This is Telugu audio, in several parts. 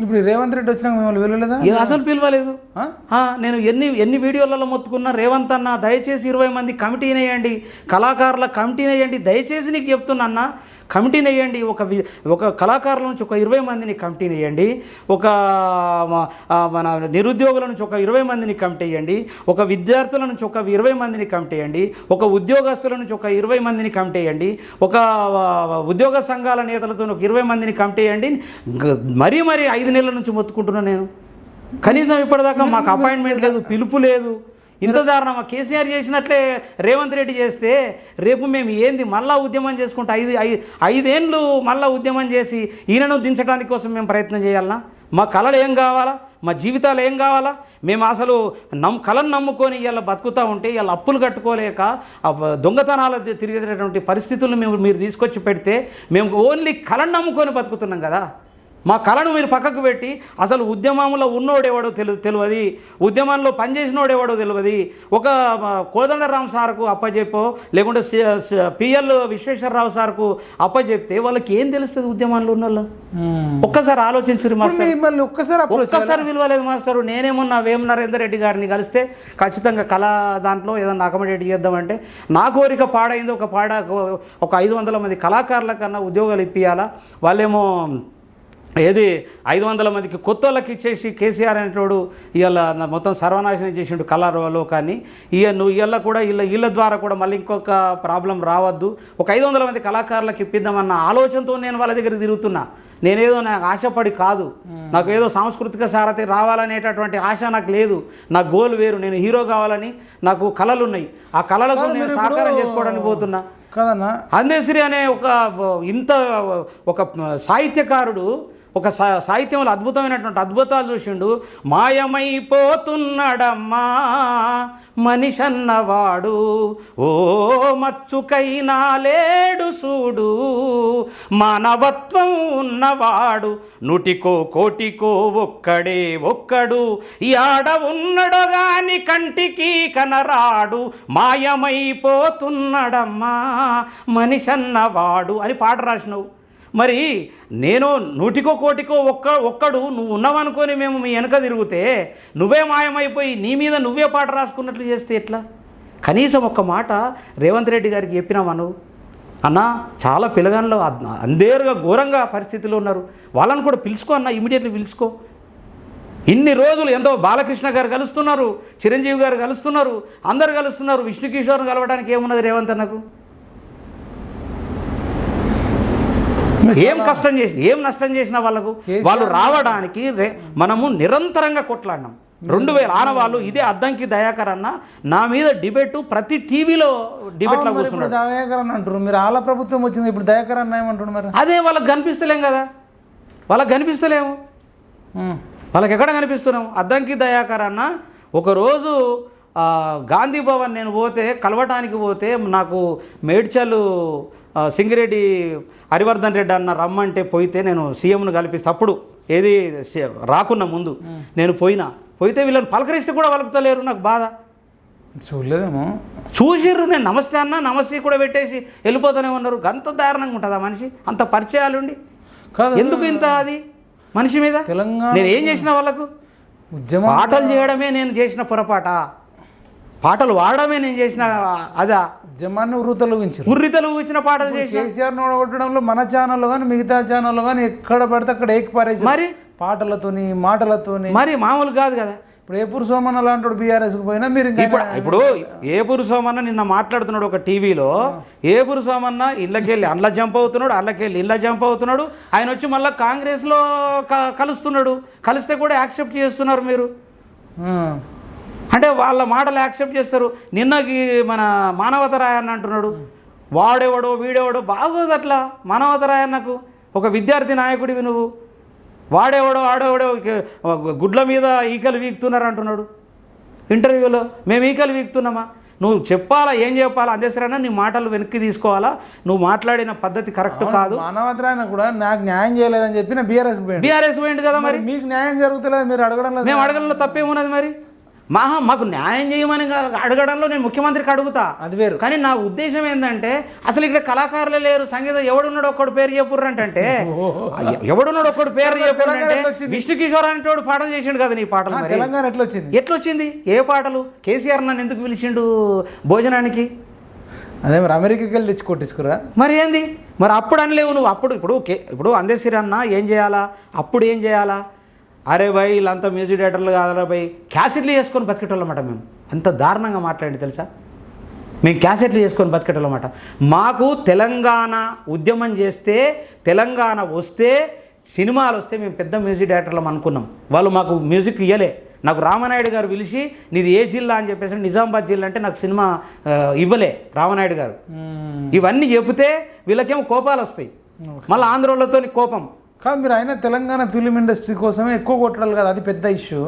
ఇప్పుడు రేవంత్ రెడ్డి వచ్చినాక మిమ్మల్ని వెళ్ళలేదా? ఏ అసలు పిలవలేదు. నేను ఎన్ని ఎన్ని వీడియోలలో మొత్తుకున్నా రేవంత్ అన్న దయచేసి ఇరవై మంది కమిటీని వేయండి కళాకారుల కమిటీని వేయండి దయచేసి నీకు చెప్తున్నా అన్న కమిటీని వేయండి ఒక ఒక కళాకారుల నుంచి ఒక ఇరవై మందిని కమిటీని వేయండి ఒక మన నిరుద్యోగుల నుంచి ఒక ఇరవై మందిని కమిటీ వేయండి ఒక విద్యార్థుల నుంచి ఒక ఇరవై మందిని కమిటీ వేయండి ఒక ఉద్యోగస్తుల నుంచి ఒక ఇరవై మందిని కమిటీ వేయండి ఒక ఉద్యోగ సంఘాల నేతలతో ఒక ఇరవై మందిని కమిటీ వేయండి మరీ మరీ ఐదు నెలల నుంచి మొత్తుకుంటున్నా నేను. కనీసం ఇప్పటిదాకా మాకు అపాయింట్మెంట్ లేదు పిలుపు లేదు. ఇంత దారుణమా కేసీఆర్ చేసినట్లే రేవంత్ రెడ్డి చేస్తే రేపు మేము ఏంది మళ్ళా ఉద్యమం చేసుకుంటే ఐదు ఐ- ఐదేళ్ళు మళ్ళా ఉద్యమం చేసి ఈయనను దించడానికి కోసం మేము ప్రయత్నం చేయాలనా మా కళలు ఏం కావాలా? మా జీవితాలు ఏం కావాలా? మేము అసలు నమ్ కళను నమ్ముకొని ఇలా బతుకుతూ ఉంటే ఇలా అప్పులు కట్టుకోలేక దొంగతనాలు తిరిగేటటువంటి పరిస్థితులను మేము మీరు తీసుకొచ్చి పెడితే మేము ఓన్లీ కళను నమ్ముకొని బతుకుతున్నాం కదా? మా కళను మీరు పక్కకు పెట్టి అసలు ఉద్యమంలో ఉన్నోడెవడో తెలు తెలియదు ఉద్యమంలో పనిచేసినోడెవడో తెలియదు ఒక కోదండరామ్ సార్కు అప్పచెప్పో లేకుంటే పిఎల్ విశ్వేశ్వరరావు సార్కు అప్పచెప్తే వాళ్ళకి ఏం తెలుస్తుంది ఉద్యమంలో ఉన్న వాళ్ళు. ఒక్కసారి ఆలోచించరు మాస్టర్. ఒక్కసారి ఒక్కసారి విలువలేదు మాస్టర్. నేనేమన్నా వేమ నరేందర్ రెడ్డి గారిని కలిస్తే ఖచ్చితంగా కళా దాంట్లో ఏదన్నా అకామిడేట్ చేద్దామంటే నా కోరిక పాడైంది. ఒక పాడ ఒక ఐదు వందల మంది కళాకారుల కన్నా ఉద్యోగాలు ఇప్పియాలా వాళ్ళేమో ఏది ఐదు వందల మందికి కొత్త వాళ్ళకి ఇచ్చేసి కేసీఆర్ అనేటోడు ఇవాళ మొత్తం సర్వనాశనం చేసిండు కళా లోకాన్ని. ఇక నువ్వు ఇళ్ళ కూడా ఇళ్ళ ఇళ్ళ ద్వారా కూడా మళ్ళీ ఇంకొక ప్రాబ్లం రావద్దు. ఒక ఐదు వందల మంది కళాకారులకు ఇప్పిద్దామన్న ఆలోచనతో నేను వాళ్ళ దగ్గర తిరుగుతున్నా. నేనేదో నాకు ఆశపడి కాదు. నాకు ఏదో సాంస్కృతిక సారథి రావాలనేటటువంటి ఆశ నాకు లేదు. నా గోల్ వేరు. నేను హీరో కావాలని నాకు కళలు ఉన్నాయి ఆ కళలకు నేను సాకారం ఇప్పుడు- చేసుకోవడానికి పోతున్నా. కదన్నా. అందేశ్రీ అనే ఒక ఇంత ఒక సాహిత్యకారుడు ఒక సా సాహిత్యంలో అద్భుతమైనటువంటి అద్భుతాలు చూసిండు. మాయమైపోతున్నాడమ్మా మనిషన్నవాడు. ఓ మచ్చుకైనా లేడు చూడు మానవత్వం ఉన్నవాడు. నుటికో కోటికో ఒక్కడే ఒక్కడు. యాడ ఉన్నడో ఉన్నడు గాని కంటికి కనరాడు. మాయమైపోతున్నాడమ్మా మనిషన్నవాడు అని పాట రాసినావు. మరి నేను నూటికో కోటికో ఒక్క ఒక్కడు నువ్వు ఉన్నావనుకొని మేము మీ వెనక తిరిగితే నువ్వే మాయమైపోయి నీ మీద నువ్వే పాట రాసుకున్నట్లు చేస్తే ఎట్లా? కనీసం ఒక్క మాట రేవంత్ రెడ్డి గారికి చెప్పినావా నువ్వు? అన్న చాలా పిల్లగాన్లో అందేరుగా ఘోరంగా పరిస్థితిలో ఉన్నారు. వాళ్ళని కూడా పిలుచుకో అన్న ఇమీడియట్లీ పిలుచుకో. ఇన్ని రోజులు ఎంతో బాలకృష్ణ గారు కలుస్తున్నారు చిరంజీవి గారు కలుస్తున్నారు అందరు కలుస్తున్నారు విష్ణు కిషోర్ని కలవడానికి ఏమున్నది రేవంత్ అన్నకు? ఏం కష్టం చేసి ఏం నష్టం చేసిన వాళ్ళకు? వాళ్ళు రావడానికి రే- మనము నిరంతరంగా కొట్లాడినాం. రెండు వేల ఆనవాళ్ళు ఇదే అద్దంకి దయాకర్ అన్న నా మీద డిబేట్ ప్రతి టీవీలో ఇప్పుడు కూర్చున్నాడు. దయాకర్ అని అంటారు మీరు ఆల ప్రభుత్వం వచ్చింది ఇప్పుడు దయాకర్ అన్న ఏమంటారు మరి? అదే వాళ్ళకి కనిపిస్తలేం కదా. వాళ్ళకి కనిపిస్తలేము. వాళ్ళకి ఎక్కడ కనిపిస్తున్నాం? అద్దంకి దయాకర్ అన్న ఒకరోజు గాంధీ భవన్ నేను పోతే కలవటానికి పోతే నాకు మేడ్చల్ సింగిరెడ్డి హరివర్ధన్ రెడ్డి అన్న రమ్మంటే పోయితే నేను సీఎంను కల్పిస్తే. అప్పుడు ఏది రాకున్న ముందు. నేను పోయినా. పోయితే వీళ్ళని పలకరిస్తే కూడా వలుకుతలేరు నాకు బాధ. చూడలేదేమో. చూసిర్రు నేను నమస్తే అన్న నమస్తే కూడా పెట్టేసి వెళ్ళిపోతూనే ఉన్నారు. అంత దారుణంగా ఉంటుంది ఆ మనిషి? అంత పరిచయాలుండి కాదు ఎందుకు ఇంత అది? మనిషి మీద? తెలంగాణ నేను ఏం చేసిన వాళ్ళకు? ఉద్యమం పాటలు చేయడమే నేను చేసిన పొరపాట. పాటలు వాడడమే నేను చేసిన అదా? ఉద్యమాన్ని ఉరుతలగించారు ఉర్రితలు ఇచ్చిన పాటలు కేసీఆర్ ఓడగొట్టడంలో మన ఛానల్లో కానీ మిగతా ఛానల్లో కానీ ఎక్కడ పడితే అక్కడ ఏకిపారేసి మరి? పాటలతోని మాటలతోని. మరి మామూలు కాదు కదా. ఇప్పుడు ఏపూరు సోమన్న లాంటి బీఆర్ఎస్కి పోయినా మీరు ఇప్పుడు ఇప్పుడు ఏపురు సోమన్న నిన్న మాట్లాడుతున్నాడు ఒక టీవీలో. ఏపురు సోమన్న ఇళ్ళకెళ్ళి అండ్ల జంప్ అవుతున్నాడు అల్లకెళ్ళి ఇళ్ళ జంప్ అవుతున్నాడు. ఆయన వచ్చి మళ్ళీ కాంగ్రెస్లో కలుస్తున్నాడు. కలిస్తే కూడా యాక్సెప్ట్ చేస్తున్నారు మీరు. అంటే వాళ్ళ మాటలు యాక్సెప్ట్ చేస్తారు. నిన్నకి మన మానవతరాయన్న అంటున్నాడు. వాడెవడో వీడెవడో బాగోదు అట్లా. మానవతరాయన్నకు ఒక విద్యార్థి నాయకుడివి నువ్వు. వాడెవడో ఆడెవడో గుడ్ల మీద ఈకలు వీక్తున్నారు అంటున్నాడు. ఇంటర్వ్యూలో మేము ఈకలు వీక్తున్నామా? నువ్వు చెప్పాలా ఏం చెప్పాలా? అందేసరైనా నీ మాటలు వెనక్కి తీసుకోవాలా? నువ్వు మాట్లాడిన పద్ధతి కరెక్ట్ కాదు. మానవతరాయన కూడా నాకు న్యాయం చేయలేదని చెప్పి నా బీఆర్ఎస్ బీఆర్ఎస్ పోయింది కదా మరి? మరి మీకు న్యాయం జరుగుతలేదు మీరు అడగడం లేదు మేము అడగడంలో తప్పేమున్నది మరి? మహా మాకు న్యాయం చేయమని అడగడంలో నేను ముఖ్యమంత్రికి అడుగుతా. అది వేరు. కానీ నా ఉద్దేశం ఏంటంటే అసలు ఇక్కడ కళాకారులే లేరు సంగీతం ఎవడున్నాడు ఒక్కడు పేరు చెప్పుర్రు అంటే ఎవడున్నాడు ఒక్కడు పేరు చెప్పుర్రు అంటే. విష్ణు కిషోర్ అనేటోడు పాటలు చేసిండు కదా నీ పాటలు తెలంగాణ ఎట్లా వచ్చింది? ఎట్లొచ్చింది? ఏ పాటలు? కేసీఆర్ నన్ను ఎందుకు పిలిచిండు భోజనానికి? అదే మరి అమెరికాకి వెళ్ళి తెచ్చి కొట్టించుకురా. మరి ఏంది? మరి అప్పుడు అనలేవు నువ్వు. అప్పుడు ఇప్పుడు ఇప్పుడు అందేసిరి అన్న ఏం చేయాలా? అప్పుడు ఏం చేయాలా? అరే భయ్ వీళ్ళంతా మ్యూజిక్ డైరెక్టర్లు కాదరా భయ్. క్యాసెట్లు చేసుకొని బతికేటోళ్ళమాట మేము. అంత దారుణంగా మాట్లాడి తెలుసా? మేము క్యాసెట్లు చేసుకొని బతికేటోళ్ళమాట. మాకు తెలంగాణ ఉద్యమం చేస్తే తెలంగాణ వస్తే సినిమాలు వస్తే మేము పెద్ద మ్యూజిక్ డైరెక్టర్లం అనుకున్నాం. వాళ్ళు మాకు మ్యూజిక్ ఇయ్యలే. నాకు రామనాయుడు గారు పిలిచి నీది ఏ జిల్లా? అని చెప్పేసి నిజామాబాద్ జిల్లా అంటే నాకు సినిమా ఇవ్వలే రామనాయుడు గారు. ఇవన్నీ చెబితే వీళ్ళకేమో కోపాలు వస్తాయి. మళ్ళీ ఆంధ్రోళ్ళతో కోపం. కాదు మీరు అయినా తెలంగాణ ఫిలిం ఇండస్ట్రీ కోసమే ఎక్కువ కొట్టడాలి కదా అది పెద్ద ఇష్యూ.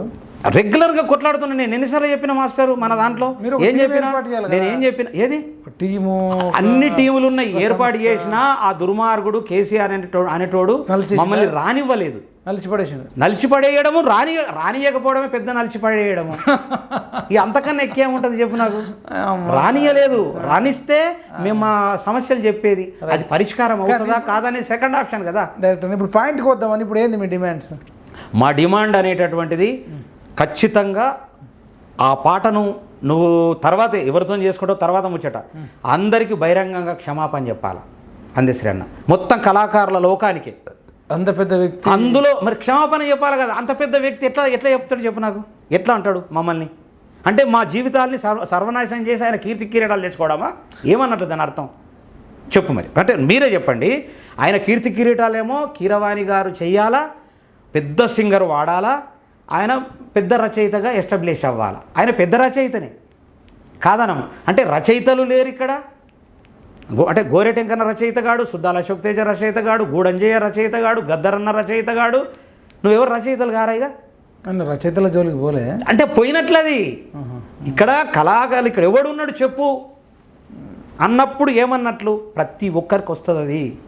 రెగ్యులర్గా కొట్లాడుతున్నా నేను. ఎన్నిసార్లు చెప్పిన మాస్టర్ మన దాంట్లో? ఏం చెప్పిన? నేను ఏం చెప్పిన? ఏది? టీము అన్ని టీములు ఉన్నాయి ఏర్పాటు చేసిన ఆ దుర్మార్గుడు కేసీఆర్ అనేటోడు అనేటోడు? మమ్మల్ని రానివ్వలేదు. నలిచిపడేసిండు. నలిచిపడేయడము రాని రానియకపోవడమే పెద్ద నలిచిపడేయడము. ఇక అంతకన్నా ఎక్కేముంటది చెప్పు నాకు? రానియలేదు. రానిస్తే మేము మా సమస్యలు చెప్పేది. అది. పరిష్కారం అవుతుందా కాదనే సెకండ్ ఆప్షన్ కదా. డైరెక్టర్ ఇప్పుడు పాయింట్కి వద్దామని ఇప్పుడు ఏంది మీ డిమాండ్స్? మా డిమాండ్ అనేటటువంటిది ఖచ్చితంగా ఆ పాటను నువ్వు తర్వాత ఎవరితో చేసుకుంటావు తర్వాత ముచ్చట. అందరికీ బహిరంగంగా క్షమాపణ చెప్పాలి అందేశ్రీ అన్న మొత్తం కళాకారుల లోకానికి. అంత పెద్ద వ్యక్తి అందులో మరి క్షమాపణ చెప్పాలి కదా. అంత పెద్ద వ్యక్తి ఎట్లా ఎట్లా చెప్తాడు చెప్పు నాకు? ఎట్లా అంటాడు మమ్మల్ని? అంటే మా జీవితాల్ని సర్వ సర్వనాశనం చేసి ఆయన కీర్తి కిరీటాలు తెచ్చుకోవడమా? ఏమన్నట్టు దాని అర్థం? చెప్పు మరి. అంటే మీరే చెప్పండి. ఆయన కీర్తి కిరీటాలేమో కీరవాణి గారు చెయ్యాలా? పెద్ద సింగర్ వాడాలా? ఆయన పెద్ద రచయితగా ఎస్టాబ్లిష్ అవ్వాలా. ఆయన పెద్ద రచయితనే. కాదనం అంటే రచయితలు లేరు ఇక్కడ. గో అంటే గోరెటెంకన్న రచయితగాడు సుద్దాల అశోక్ తేజ రచయితగాడు గూడంజయ్య రచయితగాడు గద్దరన్న రచయితగాడు. నువ్వెవరు రచయితలు గారైగా అని రచయితల జోలికి పోలే. అంటే పోయినట్లది. ఇక్కడ కళాకారులు ఇక్కడ ఎవడు ఉన్నాడు చెప్పు. అన్నప్పుడు ఏమన్నట్లు? ప్రతి ఒక్కరికి వస్తుంది అది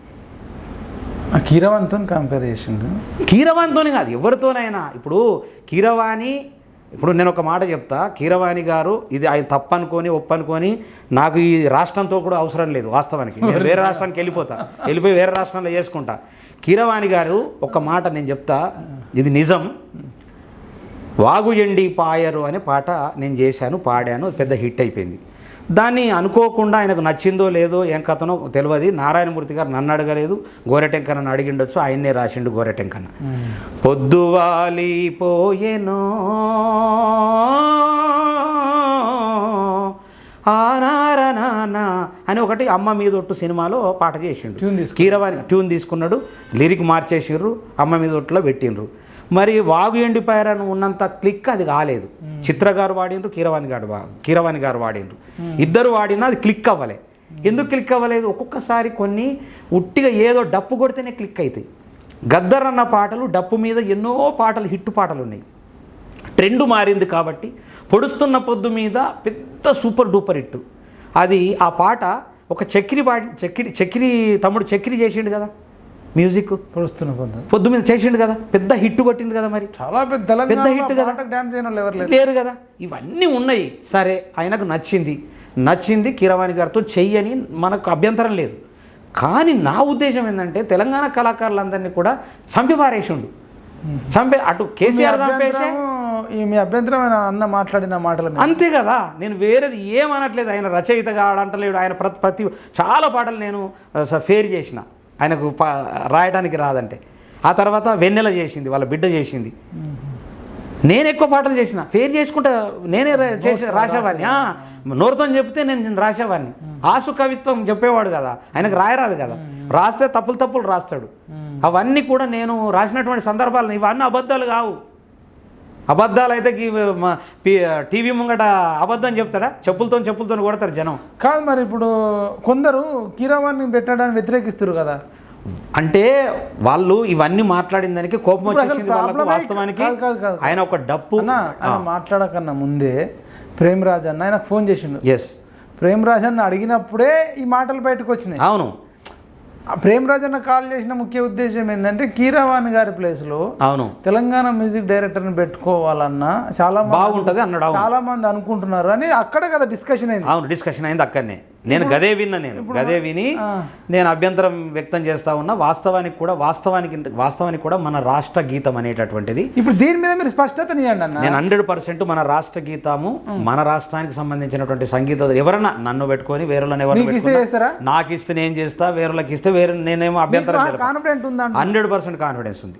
ఆ కీరవంతో కంపేర్ చేసిండు. కీరవాణితోని కాదు ఎవరితోనైనా. ఇప్పుడు కీరవాణి ఇప్పుడు నేను ఒక మాట చెప్తా. కీరవాణి గారు ఇది ఆయన తప్పనుకొని ఒప్పనుకొని నాకు ఈ రాష్ట్రంతో కూడా అవసరం లేదు వాస్తవానికి. నేను వేరే రాష్ట్రానికి వెళ్ళిపోతా. వెళ్ళిపోయి వేరే రాష్ట్రంలో చేసుకుంటా. కీరవాణి గారు ఒక మాట నేను చెప్తా. ఇది నిజం. వాగు ఎండి పాయరు అనే పాట నేను చేశాను పాడాను పెద్ద హిట్ అయిపోయింది. దాన్ని అనుకోకుండా ఆయనకు నచ్చిందో లేదో ఏం కథనో తెలియదు నారాయణమూర్తి గారు నన్ను అడగలేదు. గోరెటెంకన్న అడిగిండొచ్చు. ఆయన్నే రాసిండు గోరెటెంకన్న. పొద్దువాలి పోయెనో. ఆనారనానా అని ఒకటి అమ్మ మీద ఒట్టు సినిమాలో పాట చేసిండు. ట్యూన్. కీరవాణి ట్యూన్ తీసుకున్నాడు. లిరిక్ మార్చేసిండ్రు. అమ్మ మీద ఒట్టులో పెట్టిండ్రు. మరి వాగు ఎండిపోయారని ఉన్నంత క్లిక్ అది కాలేదు. చిత్ర గారు వాడిండ్రు కీరవాణి గారు కీరవాణి గారు వాడిండ్రు. ఇద్దరు వాడినా అది క్లిక్ అవ్వలే. ఎందుకు క్లిక్ అవ్వలేదు? ఒక్కొక్కసారి కొన్ని ఉట్టిగా ఏదో డప్పు కొడితేనే క్లిక్ అవుతాయి గద్దర్ అన్న పాటలు డప్పు మీద ఎన్నో పాటలు హిట్ పాటలు ఉన్నాయి. ట్రెండ్ మారింది కాబట్టి పొడుస్తున్న పొద్దు మీద పెద్ద సూపర్ డూపర్ హిట్. అది ఆ పాట ఒక చక్రి పాడి చక్రి చక్రి తమ్ముడు చక్రి చేసిండు కదా? మ్యూజిక్ పొడుస్తున్న పొద్దు. పొద్దు మీద చేసిండు కదా? పెద్ద హిట్ కొట్టిండు కదా మరి? చాలా పెద్ద పెద్ద hit కదా. డాన్స్ అయిన వాళ్ళు ఎవరు లేరు. కదా? ఇవన్నీ ఉన్నాయి. సరే ఆయనకు నచ్చింది. నచ్చింది కీరవాణి గారితో చెయ్యని మనకు అభ్యంతరం లేదు. కానీ నా ఉద్దేశం ఏంటంటే తెలంగాణ కళాకారులందరినీ కూడా చంపి పారేసిండు. చంపే అటు కేసీఆర్ చంపేసే. మీ అభ్యంతరమైన అన్న మాట్లాడిన మాటల అంతే కదా? నేను వేరేది ఏమనట్లేదు ఆయన రచయిత కాడంటలేడు ఆయన ప్రతి ప్రతి చాలా పాటలు నేను ఫేర్ చేసిన. ఆయనకు రాయడానికి రాదంటే. ఆ తర్వాత వెన్నెల చేసింది వాళ్ళ బిడ్డ చేసింది. నేను ఎక్కువ పాటలు చేసిన. ఫేర్ చేసుకుంటా నేనే చేసి రాసేవాడిని. ఆ, నోరుతో చెప్తే నేను నేను రాసేవాడిని. ఆసు కవిత్వం చెప్పేవాడు కదా ఆయనకు రాయరాదు కదా. రాస్తే తప్పులు తప్పులు రాస్తాడు. అవన్నీ కూడా నేను రాసినటువంటి సందర్భాలు ఇవన్నీ అబద్ధాలు కావు. అబద్ధాలు అయితే టీవీ ముంగట అబద్ధం చెప్తాడా? చెప్పులతో చెప్పులతో కొడతారు జనం. కాదు మరి ఇప్పుడు కొందరు కీరవాణి పెట్టడానికి వ్యతిరేకిస్తారు కదా. అంటే వాళ్ళు ఇవన్నీ మాట్లాడిన దానికి కోపం వచ్చేసింది వాళ్ళకు వాస్తవానికి. ఆయన ఒక డప్పు. మాట్లాడకన్నా ముందే ప్రేమరాజ్ అన్న ఆయన ఫోన్ చేసిండు. ఎస్ ప్రేమరాజ్ అన్న అడిగినప్పుడే ఈ మాటలు బయటకు వచ్చినాయి. అవును. ప్రేమ్ రాజన్న కాల్ చేసిన ముఖ్య ఉద్దేశం ఏంటంటే కీరవాణి గారి ప్లేస్లో అవును. తెలంగాణ మ్యూజిక్ డైరెక్టర్ని పెట్టుకోవాలన్నా చాలా బాగుంటది అన్నాడు చాలా మంది అనుకుంటున్నారు అని అక్కడ కదా డిస్కషన్ అయింది. అవును డిస్కషన్ అయింది అక్కడనే. నేను గదే విన్నా నేను గదే విని నేను అభ్యంతరం వ్యక్తం చేస్తా ఉన్నా వాస్తవానికి కూడా వాస్తవానికి వాస్తవానికి కూడా మన రాష్ట్ర గీతం అనేటటువంటిది. ఇప్పుడు దీని మీద మీరు అన్న. నేను హండ్రెడ్ పర్సెంట్ మన రాష్ట్ర గీతము మన రాష్ట్రానికి సంబంధించినటువంటి సంగీత ఎవరన్నా నన్ను పెట్టుకొని వేరేలను ఎవరు మీకు ఇస్తే చేస్తారా? నాకు ఇస్తే నేను చేస్తా వేరేళ్ళకి ఇస్తే వేరే నేనేమో అభ్యంతరం కాన్ఫిడెంట్ హండ్రెడ్ పర్సెంట్ కాన్ఫిడెన్స్ ఉంది.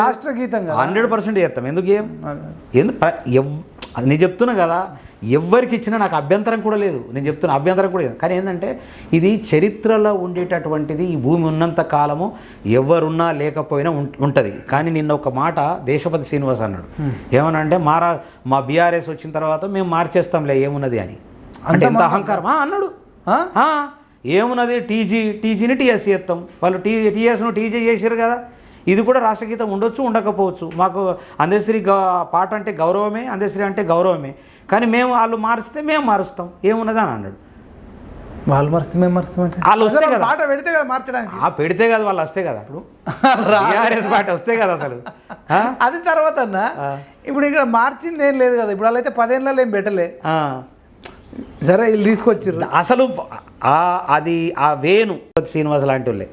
రాష్ట్ర గీతం హండ్రెడ్ పర్సెంట్ చేస్తాం. ఎందుకు ఏం ఎందు ప్ర- ఎవ్ అది నేను చెప్తున్నా కదా ఎవ్వరికి ఇచ్చినా నాకు అభ్యంతరం కూడా లేదు. నేను చెప్తున్నా అభ్యంతరం కూడా లేదు. కానీ ఏంటంటే ఇది చరిత్రలో ఉండేటటువంటిది ఈ భూమి ఉన్నంత కాలము ఎవరున్నా లేకపోయినా ఉంటుంది. కానీ నిన్న ఒక మాట దేశపతి శ్రీనివాస్ అన్నాడు. ఏమనంటే మారా మా బీఆర్ఎస్ వచ్చిన తర్వాత మేము మార్చేస్తాంలే ఏమున్నది అని. అంటే ఎంత అహంకారం. ఆ, అన్నాడు. ఏమున్నది? టీజీ టీజీని టీఎస్ చేస్తాం వాళ్ళు టీ టీఎస్ను టీజీ చేశారు కదా. ఇది కూడా రాష్ట్ర గీతం ఉండొచ్చు ఉండకపోవచ్చు. మాకు అందశ్రీ గ పాట అంటే గౌరవమే అందశ్రీ అంటే గౌరవమే. కానీ మేము వాళ్ళు మారుస్తే మేము మారుస్తాం. ఏమున్నది అని అన్నాడు. వాళ్ళు మరిస్తే మేము మరుస్తామంటే వాళ్ళు వస్తే కదా. పాట పెడితే కదా మార్చడానికి. ఆ పెడితే కదా వాళ్ళు వస్తే కదా. ఇప్పుడు? టీఆర్ఎస్ పాట వస్తే కదా అసలు. ఆ? అది తర్వాత అన్న ఇప్పుడు ఇక్కడ మార్చింది ఏం లేదు కదా. ఇప్పుడు వాళ్ళు అయితే పదేళ్ళలో ఏం పెట్టలే. ఆ. సరే వీళ్ళు తీసుకొచ్చిర్రు. అసలు అది ఆ వేణు శ్రీనివాస్ లాంటి వాళ్ళే.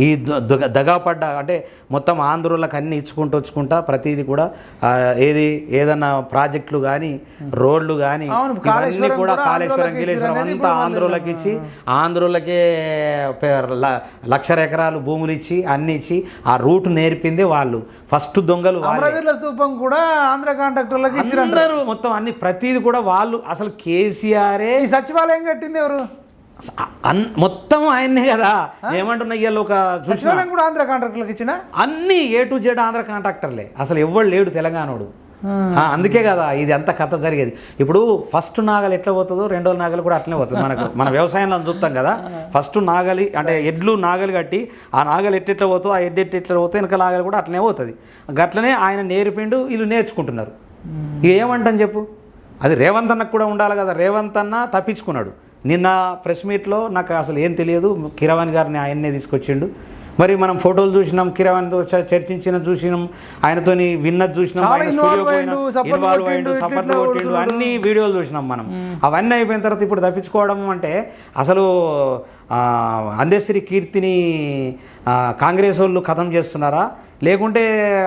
ఈ దగాపడ్డ అంటే మొత్తం ఆంధ్రులకు అన్ని ఇచ్చుకుంటూ వచ్చుకుంటా ప్రతిదీ కూడా ఏది ఏదన్నా ప్రాజెక్టులు కానీ రోడ్లు కానీ ఇవన్నీ కూడా కాళేశ్వరం గిలేశ్వరం అంతా ఆంధ్రులకి ఇచ్చి ఆంధ్రులకే లక్షల ఎకరాలు భూములు ఇచ్చి అన్ని ఇచ్చి ఆ రూట్ నేర్పిందే వాళ్ళు. ఫస్ట్ దొంగలు స్తూపం కూడా ఆంధ్ర కాంట్రాక్టర్లకు ఇచ్చిన అందరూ మొత్తం అన్ని ప్రతిది కూడా వాళ్ళు. అసలు కేసీఆరే ఈ సచివాలయం కట్టింది ఎవరు? మొత్తం ఆయన్నే కదా. ఏమంటున్నా ఇవాళ ఒక కూడా ఆంధ్ర కాంట్రాక్టర్లకు ఇచ్చిన? అన్ని ఏ టు జెడ్ ఆంధ్ర కాంట్రాక్టర్లే. అసలు ఎవ్వడు లేడు తెలంగాణోడు. ఆ, అందుకే కదా ఇది అంత కథ జరిగేది. ఇప్పుడు ఫస్ట్ నాగలి ఎట్లా పోతుందో రెండో నాగలి కూడా అట్లనే పోతుంది. మనకు మన వ్యవసాయంలో చూస్తాం కదా. ఫస్ట్ నాగలి అంటే ఎడ్లు నాగలి కట్టి ఆ నాగలి ఎట్టెట్లా పోతుందో ఆ ఎడ్డు ఎట్లా పోతుందో వెనక నాగలి కూడా అట్లనే పోతుంది. గట్లనే ఆయన నేర్పిండు వీళ్ళు నేర్చుకుంటున్నారు. ఏమంటాను చెప్పు? అది రేవంత్ అన్నకు కూడా ఉండాలి కదా. రేవంత్ అన్న తప్పించుకున్నాడు. నిన్న ప్రెస్ మీట్లో నాకు అసలు ఏం తెలియదు. కిరవాణి గారిని ఆయన్నే తీసుకొచ్చిండు. మరి మనం ఫోటోలు చూసినాం కిరవాణితో చర్చించిన చూసినాం ఆయనతోని విన్నది చూసినాం అయ్యిండు, సపోర్ట్ కొట్టిండు. అన్ని వీడియోలు చూసినాం మనం. అవన్నీ అయిపోయిన తర్వాత ఇప్పుడు తప్పించుకోవడం అంటే అసలు ఆ, అందశ్రీ కీర్తిని కాంగ్రెస్ వాళ్ళు ఖతం చేస్తున్నారా? లేకుంటే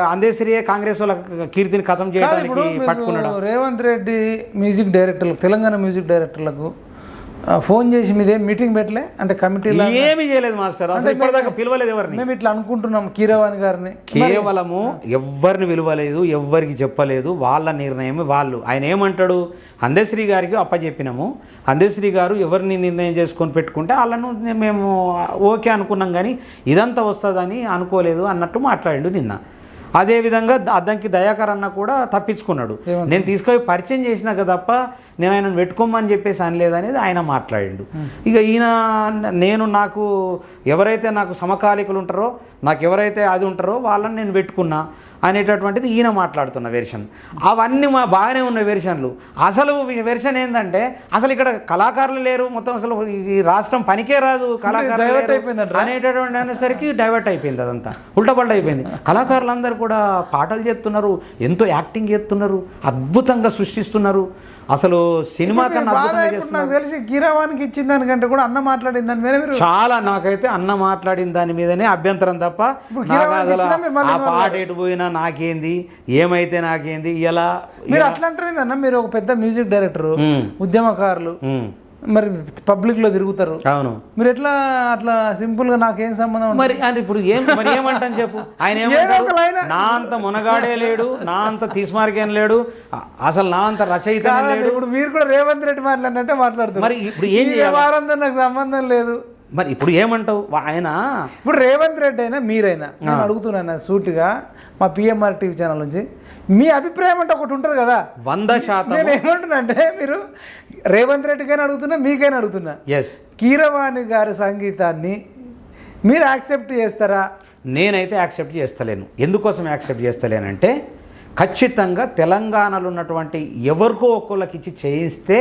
అందశ్రీయే కాంగ్రెస్ వాళ్ళ కీర్తిని ఖతం కాదు చేయడానికి పట్టుకున్నాడా? రేవంత్ రెడ్డి మ్యూజిక్ డైరెక్టర్లకు తెలంగాణ మ్యూజిక్ డైరెక్టర్లకు ఫోన్ చేసి మీదేం మీటింగ్ పెట్టలే? అంటే కమిటీలో ఏమీ చేయలేదు మాస్టర్. అసలు ఇప్పటిదాకా పిలవలేదు ఎవరిని. మేము ఇట్లా అనుకుంటున్నాం కీరవాణి గారిని. కేవలము ఎవ్వరిని విలువలేదు ఎవ్వరికి చెప్పలేదు వాళ్ళ నిర్ణయం వాళ్ళు. ఆయన ఏమంటాడు? అందశ్రీ గారికి అప్పచెప్పినాము అందశ్రీ గారు ఎవరిని నిర్ణయం చేసుకొని పెట్టుకుంటే వాళ్ళను మేము ఓకే అనుకున్నాం కానీ ఇదంతా వస్తుందని అనుకోలేదు అన్నట్టు మాట్లాడిండు నిన్న. అదేవిధంగా అద్దంకి దయాకర్ అన్న కూడా తప్పించుకున్నాడు. నేను తీసుకొని పరిచయం చేసినాక తప్ప నేను ఆయనను పెట్టుకోమని చెప్పేసి అనలేదు అనేది ఆయన మాట్లాడిండు. ఇక ఈయన నేను నాకు ఎవరైతే నాకు సమకాలికులు ఉంటారో నాకు ఎవరైతే అది ఉంటారో వాళ్ళని నేను పెట్టుకున్నా. అనేటటువంటిది ఈయన మాట్లాడుతున్న వెర్షన్ అవన్నీ మా బాగానే ఉన్న వెర్షన్లు అసలు వెర్షన్ ఏంటంటే అసలు ఇక్కడ కళాకారులు లేరు మొత్తం అసలు ఈ రాష్ట్రం పనికే రాదు కళాకారులు? అనేటటువంటి అనేసరికి డైవర్ట్ అయిపోయింది అదంతా. ఉల్టపల్ట అయిపోయింది కళాకారులందరూ కూడా పాటలు చేస్తున్నారు ఎంతో యాక్టింగ్ చేస్తున్నారు అద్భుతంగా సృష్టిస్తున్నారు. అసలు సినిమా కన్నా తెలిసి కీరవానికి ఇచ్చిన దానికంటే కూడా అన్న మాట్లాడిన దాని మీద మీరు చాలా నాకైతే అన్న మాట్లాడిన దాని మీదనే అభ్యంతరం తప్ప ఆ పాట ఎటు పోయినా నాకేంది? ఏమైతే నాకేంది? ఇలా మీరు అట్లా అంటారు అన్న? మీరు ఒక పెద్ద మ్యూజిక్ డైరెక్టర్ ఉద్యమకారులు మరి పబ్లిక్లో తిరుగుతారు. అవును. మీరు ఎట్లా అట్లా సింపుల్గా నాకేం సంబంధం? మరి అంటే ఇప్పుడు ఏం మరి ఏమంటాను చెప్పు? ఆయన ఏమంటాడు? నా అంత మునగాడే లేడు నా అంత తీసుమార్గేం లేడు అసలు నా అంత రచయిత ఇప్పుడు మీరు కూడా రేవంత్ రెడ్డి మాట్లాడినట్టే మాట్లాడుతారు మరి ఇప్పుడు ఏం వ్యవహారంతో నాకు సంబంధం లేదు. మరి ఇప్పుడు ఏమంటావు? ఆయన ఇప్పుడు రేవంత్ రెడ్డి అయినా మీరైనా నేను అడుగుతున్నాను సూటిగా మా పిఎంఆర్ టీవీ ఛానల్ నుంచి మీ అభిప్రాయం అంటే ఒకటి ఉంటుంది కదా. వంద శాతం నేను ఏమంటున్నా అంటే మీరు రేవంత్ రెడ్డికైనా అడుగుతున్నా మీకైనా అడుగుతున్నా. ఎస్ కీరవాణి గారి సంగీతాన్ని మీరు యాక్సెప్ట్ చేస్తారా? నేనైతే యాక్సెప్ట్ చేస్తలేను. ఎందుకోసం యాక్సెప్ట్ చేస్తలేనంటే ఖచ్చితంగా తెలంగాణలో ఉన్నటువంటి ఎవరికో ఒక్కళ్ళకి ఇచ్చి చేయిస్తే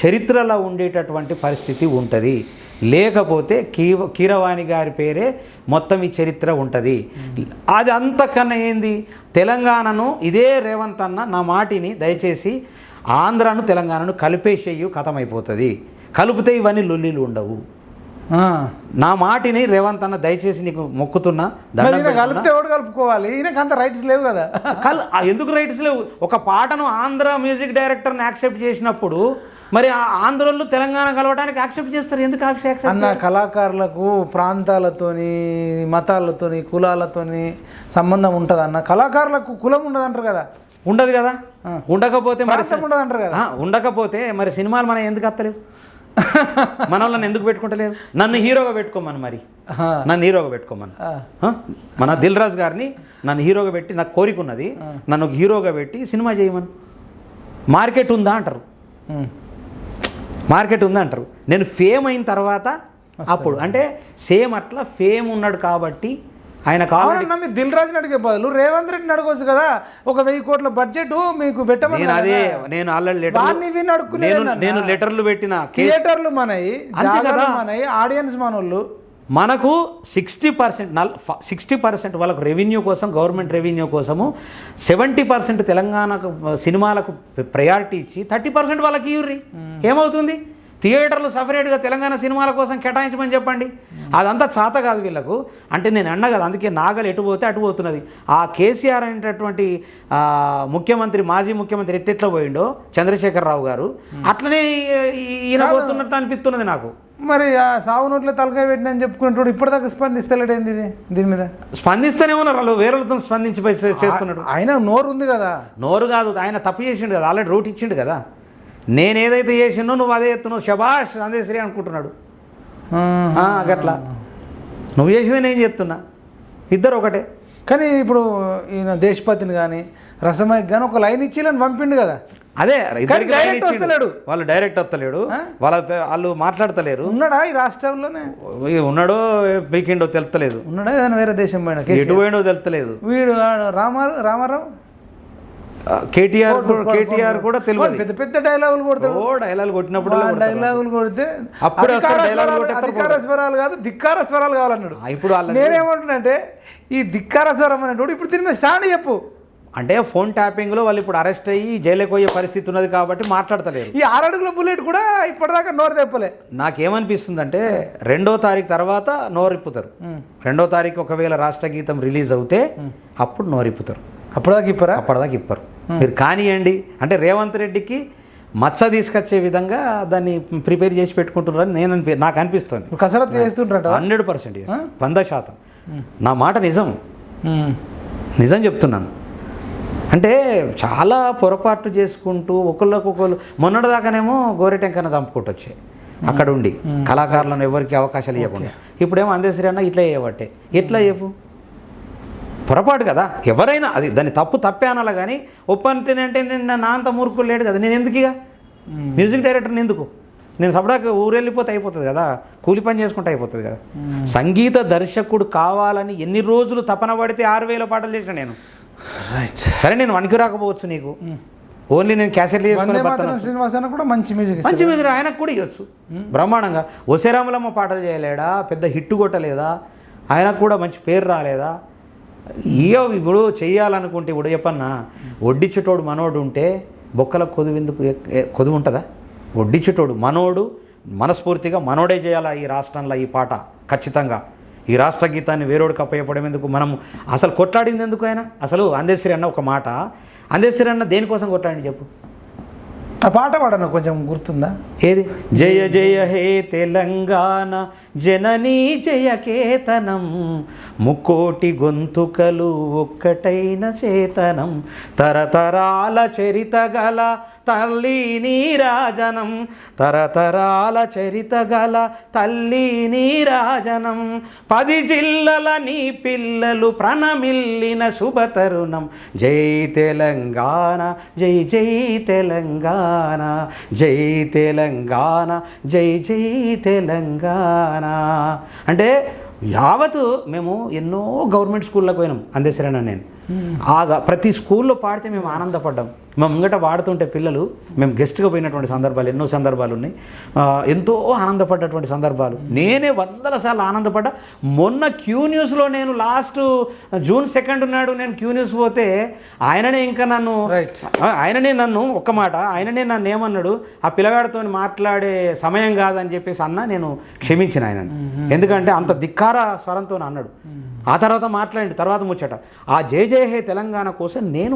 చరిత్రలో ఉండేటటువంటి పరిస్థితి ఉంటుంది. లేకపోతే కీ కీరవాణి గారి పేరే మొత్తం ఈ చరిత్ర ఉంటుంది. అది అంతకన్నా ఏంది? తెలంగాణను ఇదే రేవంత్ అన్న నా మాటిని దయచేసి ఆంధ్రాను తెలంగాణను కలిపేసేయు కథమైపోతుంది. కలిపితే ఇవన్నీ లొల్లీలు ఉండవు. నా మాటిని రేవంత్ అన్న దయచేసి నీకు మొక్కుతున్నా. కలిపితే ఎవడు కలుపుకోవాలి? ఈయనకి అంత రైట్స్ లేవు కదా. కల్ ఎందుకు రైట్స్ లేవు? ఒక పాటను ఆంధ్ర మ్యూజిక్ డైరెక్టర్ని యాక్సెప్ట్ చేసినప్పుడు మరి ఆ ఆంధ్రోళ్ళు తెలంగాణ కలవడానికి యాక్సెప్ట్ చేస్తారు. ఎందుకు యాక్సెప్ట్ అన్న కళాకారులకు ప్రాంతాలతోని మతాలతోని కులాలతోని సంబంధం ఉంటుంది అన్న కళాకారులకు కులం ఉండదు అంటారు కదా. ఉండదు కదా. ఉండకపోతే మరి ఉండదు అంటారు కదా? ఉండకపోతే మరి సినిమాలు మనం ఎందుకు అత్తలేవు? మన వాళ్ళని ఎందుకు పెట్టుకుంటలేరు? నన్ను హీరోగా పెట్టుకోమని మరి. నన్ను హీరోగా పెట్టుకోమని? మన దిల్ రాజు గారిని నన్ను హీరోగా పెట్టి నాకు కోరిక ఉన్నది నన్ను ఒక హీరోగా పెట్టి సినిమా చేయమని. మార్కెట్ ఉందా అంటారు. మార్కెట్ ఉంది అంటారు. నేను ఫేమ్ అయిన తర్వాత అప్పుడు అంటే సేమ్ అట్లా ఫేమ్ ఉన్నాడు కాబట్టి ఆయన కావాలి అవునన్నా మీరు దిల్ రాజుని అడిగే బదులు రేవంత్ రెడ్డిని అడగవచ్చు కదా. ఒక వెయ్యి కోట్ల బడ్జెట్ మీకు పెట్టమని నేను అదే నేను ఆల్రెడీ లెటర్ నేను? నేను లెటర్లు పెట్టిన థియేటర్లు మనయి జాగాలు. మనయి ఆడియన్స్ మనోళ్ళు. మనకు సిక్స్టీ పర్సెంట్ నల్ సిక్స్టీ పర్సెంట్ వాళ్ళకు రెవెన్యూ కోసం గవర్నమెంట్ రెవెన్యూ కోసము సెవెంటీ పర్సెంట్ తెలంగాణకు సినిమాలకు ప్రయారిటీ ఇచ్చి థర్టీ పర్సెంట్ వాళ్ళకి ఇవ్వరి ఏమవుతుంది? థియేటర్లు సపరేట్గా తెలంగాణ సినిమాల కోసం కేటాయించమని చెప్పండి. అదంతా చాత కాదు వీళ్ళకు. అంటే నేను అన్న కదా అందుకే నాగలు ఎటు పోతే అటు పోతున్నది. ఆ కేసీఆర్ అనేటటువంటి ఆ, ముఖ్యమంత్రి మాజీ ముఖ్యమంత్రి ఎట్టెట్లా పోయిండో? చంద్రశేఖరరావు గారు. అట్లనే ఈ- ఈయన పోతున్నట్టు అనిపిస్తున్నది నాకు. మరి ఆ సాగు నోట్లో తలకాయ పెట్టిన అని చెప్పుకుంటాడు ఇప్పటిదాకా స్పందిస్తలేడేంది ఇది? దీని మీద. స్పందిస్తూనే ఉన్నారు వాళ్ళు వేరేలతో స్పందించి చేస్తున్నాడు ఆయన నోరు ఉంది కదా. నోరు కాదు ఆయన తప్పు చేసిండు కదా ఆల్రెడీ రూట్ ఇచ్చిండు కదా. నేను ఏదైతే చేసినో నువ్వు అదే ఎత్తున్నావు శబాష్ అందేశ్రీ అనుకుంటున్నాడు. ఆ, గట్లా. నువ్వు చేసింది నేను చెప్తున్నా ఇద్దరు ఒకటే. కానీ ఇప్పుడు ఈయన దేశపతిని కానీ రసమయ్య కానీ ఒక లైన్ ఇచ్చి పంపిండు కదా. అదే ఇచ్చిండు. వస్తలేడు. వాళ్ళు డైరెక్ట్ వస్తలేడు. వాళ్ళ వాళ్ళు మాట్లాడతలేరు. ఉన్నాడా ఈ రాష్ట్రంలోనే ఉన్నాడో పీకిండో తెలుస్తలేదు ఉన్నాడా వేరే దేశం పోయినా? ఎటు పోయిండో తెలుస్తలేదు వీడు రామారావు రామారావు? కేటీఆర్ కేటీఆర్ కూడా. తెలియదు. పెద్ద పెద్ద డైలాగులు కొడతాడు. ఓ డైలాగ్ కొట్టినప్పుడు డైలాగులు కొడితే అప్పుడు అధికార డైలాగులు స్వరాలు- కాదు ధిక్కార స్వరాలు కావాలన్నాడు. ఇప్పుడు నేనేమంటున్నానంటే ఈ ధిక్కార స్వరం అనేటోడు ఇప్పుడు మీద స్టాండ్ చెప్పు. అంటే ఫోన్ ట్యాపింగ్లో వాళ్ళు ఇప్పుడు అరెస్ట్ అయ్యి జైలుకి పోయే పరిస్థితి ఉన్నది కాబట్టి మాట్లాడతలేరు. ఈ ఆరడుగుల బుల్లెట్ కూడా ఇప్పటిదాకా నోరు తెప్పలే. నాకేమనిపిస్తుందంటే రెండో తారీఖు తర్వాత నోరిప్పుతారు. రెండో తారీఖు ఒకవేళ రాష్ట్ర గీతం రిలీజ్ అవుతే అప్పుడు నోరిప్పుతారు. అప్పటిదాకా ఇప్పరా? అప్పటిదాకా ఇప్పరు. మీరు కానియండి అంటే రేవంత్ రెడ్డికి మచ్చ తీసుకొచ్చే విధంగా దాన్ని ప్రిపేర్ చేసి పెట్టుకుంటున్నారని నేను అనిపి నాకు అనిపిస్తుంది. ఇప్పుడు కసరత్తు చేస్తుంటారట హండ్రెడ్ పర్సెంట్ వంద శాతం. నా మాట నిజం. నిజం చెప్తున్నాను. అంటే చాలా పొరపాట్లు చేసుకుంటూ ఒకళ్ళకొకళ్ళు మొన్నటిదాకానేమో గోరెటెంకన చంపుకుంటూ వచ్చాయి అక్కడ ఉండి. కళాకారులను ఎవరికి అవకాశాలు ఇవ్వకుండా. ఇప్పుడేమో అందేశ్వరి అన్న ఇట్లా చేయబట్టే. ఎట్లా చెప్పు? పొరపాటు కదా? ఎవరైనా అది దాన్ని తప్పు తప్పే అనాలి కానీ ఒప్పంటేనంటే నేను నా అంత మూర్ఖులు లేడు కదా నేను ఎందుకు ఇక? మ్యూజిక్ డైరెక్టర్ని ఎందుకు? నేను సపడాక ఊరెళ్ళిపోతే అయిపోతుంది కదా కూలి పని చేసుకుంటే అయిపోతుంది కదా. సంగీత దర్శకుడు కావాలని ఎన్ని రోజులు తపన పడితే ఆరు వేల పాటలు చేసిన నేను. రైట్ సరే నేను వనికి రాకపోవచ్చు నీకు. ఓన్లీ నేను క్యాసెట్లు చేసుకుని శ్రీనివాస్ కూడా మంచి మ్యూజిక్ మంచి మ్యూజిక్ ఆయనకు కూడా ఇవ్వచ్చు. బ్రహ్మాండంగా. ఒసేరాములమ్మ పాటలు చేయలేడా? పెద్ద హిట్ కొట్టలేదా? ఆయనకు కూడా మంచి పేరు రాలేదా? ఇయో ఇప్పుడు చెయ్యాలనుకుంటే ఇప్పుడు చెప్పన్నా వడ్డిచ్చేటోడు మనోడు ఉంటే బొక్కల కొదువు ఎందుకు ఎక్- ఎ- కొదువు ఉంటుందా వడ్డిచ్చేటోడు మనోడు మనస్ఫూర్తిగా మనోడే చేయాలా ఈ రాష్ట్రంలో ఈ పాట? ఖచ్చితంగా. ఈ రాష్ట్ర గీతాన్ని వేరోడికి అప్పయ్యపడం ఎందుకు? మనం అసలు కొట్లాడింది ఎందుకు ఆయన? అసలు అందేశ్వరి అన్న ఒక మాట. అందేశ్వరి అన్న దేనికోసం కొట్లాడింది చెప్పు. ఆ పాట పాడను కొంచెం గుర్తుందా? ఏది? జయ జయ హే తెలంగాణ జననీ జయకేతనం ముకోటి ముక్కోటి గొంతుకలు ఒక్కటైన చేతనం తరతరాల చరిత గల తల్లి నీరాజనం తరతరాల చరిత గల తల్లి నీరాజనం పది జిల్లల నీ పిల్లలు ప్రణమిల్లిన శుభతరుణం. జై తెలంగాణ జై జై తెలంగాణ జై తెలంగాణ జై జై తెలంగాణ. అంటే యావత్ మేము ఎన్నో గవర్నమెంట్ స్కూళ్ళకి పోయినాం అందేశ్వరన్న నేను. ఆ గ- ప్రతి స్కూల్లో పాడితే మేము ఆనందపడ్డాం. మా ముంగట వాడుతుంటే పిల్లలు మేము గెస్ట్గా పోయినటువంటి సందర్భాలు ఎన్నో సందర్భాలు ఉన్నాయి. ఎంతో ఆనందపడ్డటువంటి సందర్భాలు. నేనే వందల సార్లు ఆనందపడ్డా. మొన్న క్యూ న్యూస్లో నేను లాస్ట్ జూన్ సెకండ్ నాడు నేను క్యూ న్యూస్ పోతే ఆయననే ఇంకా నన్ను ఆయననే నన్ను ఒక్క మాట ఆయననే నన్ను ఏమన్నాడు? ఆ పిల్లగాడితో మాట్లాడే సమయం కాదని చెప్పేసి అన్న నేను క్షమించిన ఆయనను. ఎందుకంటే అంత ధిక్కార స్వరంతో అన్నాడు. ఆ తర్వాత మాట్లాడి తర్వాత ముచ్చట. ఆ జై జయ హే తెలంగాణ కోసం నేను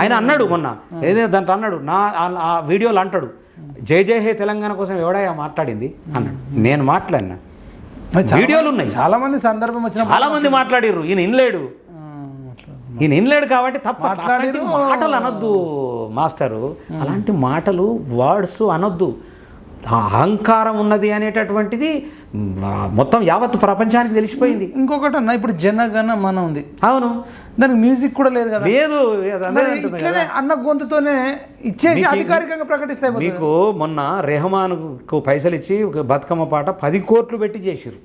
ఆయన అన్నాడు. మొన్న. ఏదో దాంట్లో అన్నాడు. నా ఆ- వీడియోలో అంటాడు. జై జయ హే తెలంగాణ కోసం ఎవడయ్యా మాట్లాడింది? అన్నాడు. నేను మాట్లాడినా. వీడియోలు ఉన్నాయి. చాలా మంది సందర్భం వచ్చిన చాలా మంది మాట్లాడిర్రు. ఈయన ఇనలేడు. ఈయన ఇనలేడు కాబట్టి తప్ప మాటలు అనొద్దు మాస్టరు. అలాంటి మాటలు వర్డ్స్ అనొద్దు. ఆ అహంకారం ఉన్నది అనేటటువంటిది మొత్తం యావత్ ప్రపంచానికి తెలిసిపోయింది. ఇంకొకటి అన్న ఇప్పుడు జనగణ మన ఉంది అవును. దానికి మ్యూజిక్ కూడా లేదు కదా. లేదు ఇట్లనే అన్న గొంతుతోనే ఇచ్చేసి అధికారికంగా ప్రకటిస్తాయి మీకు మొన్న రెహమాన్కు పైసలు ఇచ్చి ఒక బతుకమ్మ పాట పది కోట్లు పెట్టి చేసిరు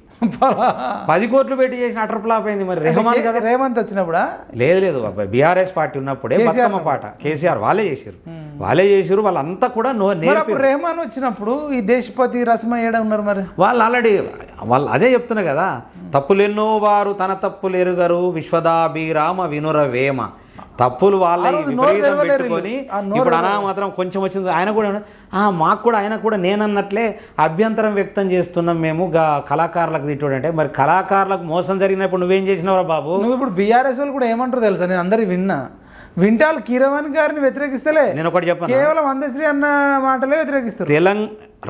పది కోట్లు పెట్టి చేసిన అటర్ ఫ్లాప్ అయింది మరి రెహమాన్ కదా? రేవంత్ వచ్చినప్పుడా? లేదు లేదు. బీఆర్ఎస్ పార్టీ ఉన్నప్పుడే బతుకమ్మ పాట. కేసీఆర్ వాళ్ళే చేసారు వాళ్ళే చేసారు వాళ్ళంతా కూడా నో రెహమాన్ వచ్చినప్పుడు ఈ దేశపతి రసమ ఏడ ఉన్నారు మరి? వాళ్ళు ఆల్రెడీ వాళ్ళు అదే చెప్తున్నా కదా. తప్పులెన్నో వారు తన తప్పులు ఎరుగరు. విశ్వదాభిరామ వినుర వేమ. తప్పులు వాళ్ళ విపరీతం పెట్టుకొని ఇప్పుడు అనా మాత్రం కొంచెం వచ్చింది. ఆయన కూడా అన్నాడు, "ఆ, మాకు కూడా ఆయన కూడా నేనన్నట్లే అభ్యంతరం వ్యక్తం చేస్తున్నాం మేము గా కళాకారులకు తిట్టుడు అంటే మరి కళాకారులకు మోసం జరిగినప్పుడు నువ్వేం చేసినావురా బాబు? నువ్వు ఇప్పుడు బీఆర్ఎస్ వాళ్ళు కూడా ఏమంటారు తెలుసా? నేను అందరి విన్నా. వింటాలు కీరవాణి గారిని వ్యతిరేకిస్తలే. నేను ఒకటి చెప్పాను? కేవలం అందశ్రీ అన్న మాటలే వ్యతిరేకిస్తారు. తెలంగ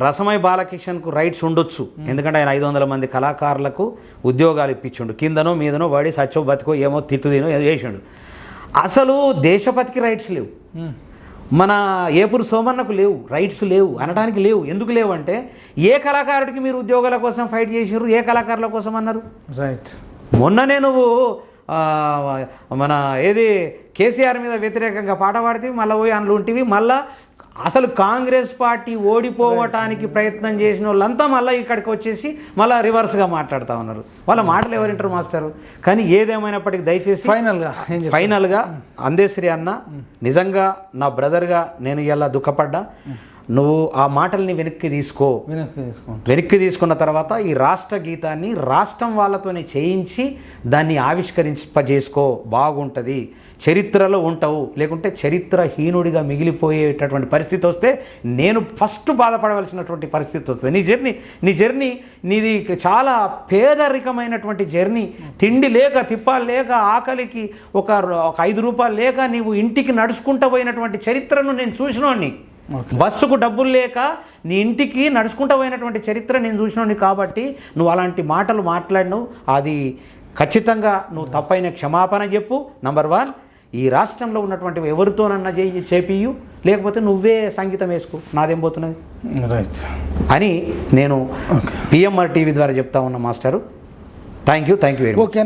రసమై బాలకిషన్కు రైట్స్ ఉండొచ్చు. ఎందుకంటే ఆయన ఐదు వందల మంది కళాకారులకు ఉద్యోగాలు ఇప్పించిండు. కిందనో మీదనో వాడి సచ్చో బతికో ఏమో తిట్టు తినో ఏదో చేసిండు. అసలు దేశపతికి రైట్స్ లేవు. మన ఏపురు సోమన్నకు లేవు రైట్స్ లేవు అనడానికి లేవు. ఎందుకు లేవు అంటే ఏ కళాకారుడికి మీరు ఉద్యోగాల కోసం ఫైట్ చేసిర్రు ఏ కళాకారుల కోసం అన్నారు? రైట్ మొన్ననే నువ్వు మన ఏది కేసీఆర్ మీద వ్యతిరేకంగా పాట పాడితే మళ్ళీ పోయి అందులో ఉంటివి మళ్ళా అసలు కాంగ్రెస్ పార్టీ ఓడిపోవటానికి ప్రయత్నం చేసిన వాళ్ళంతా మళ్ళీ ఇక్కడికి వచ్చేసి మళ్ళీ రివర్స్గా మాట్లాడుతూ ఉన్నారు. వాళ్ళ మాటలు ఎవరు వింటారు మాస్టారు? కానీ ఏదేమైనప్పటికీ దయచేసి ఫైనల్గా ఏం చెప్తారు? ఫైనల్గా అందేశ్రీ అన్న నిజంగా నా బ్రదర్గా నేను ఇలా దుఃఖపడ్డా. నువ్వు ఆ మాటల్ని వెనక్కి తీసుకో. వెనక్కి తీసుకోండి వెనక్కి తీసుకున్న తర్వాత ఈ రాష్ట్ర గీతాన్ని రాష్ట్రం వాళ్ళతోనే చేయించి దాన్ని ఆవిష్కరింపజేసుకో. బాగుంటుంది. చరిత్రలో ఉంటావు. లేకుంటే చరిత్రహీనుడిగా మిగిలిపోయేటటువంటి పరిస్థితి వస్తే నేను ఫస్ట్ బాధపడవలసినటువంటి పరిస్థితి వస్తుంది. నీ జర్నీ నీ జర్నీ నీది చాలా పేదరికమైనటువంటి జర్నీ. తిండి లేక తిప్పాలు లేక ఆకలికి ఒక ఒక ఐదు రూపాయలు లేక నీవు ఇంటికి నడుచుకుంటూ పోయినటువంటి చరిత్రను నేను చూసినోడిని. బస్సుకు డబ్బులు లేక నీ ఇంటికి నడుచుకుంటూ పోయినటువంటి చరిత్ర నేను చూసినోడిని కాబట్టి నువ్వు అలాంటి మాటలు మాట్లాడినావు. అది ఖచ్చితంగా నువ్వు తప్పైన క్షమాపణ చెప్పు. నంబర్ వన్ ఈ రాష్ట్రంలో ఉన్నటువంటి ఎవరితోనన్నా చేయి చేపియు లేకపోతే నువ్వే సంగీతం వేసుకో. నాదేం పోతున్నది? రైట్ అని నేను పిఎంఆర్ టీవీ ద్వారా చెప్తా ఉన్న master. Thank you thank you very much okay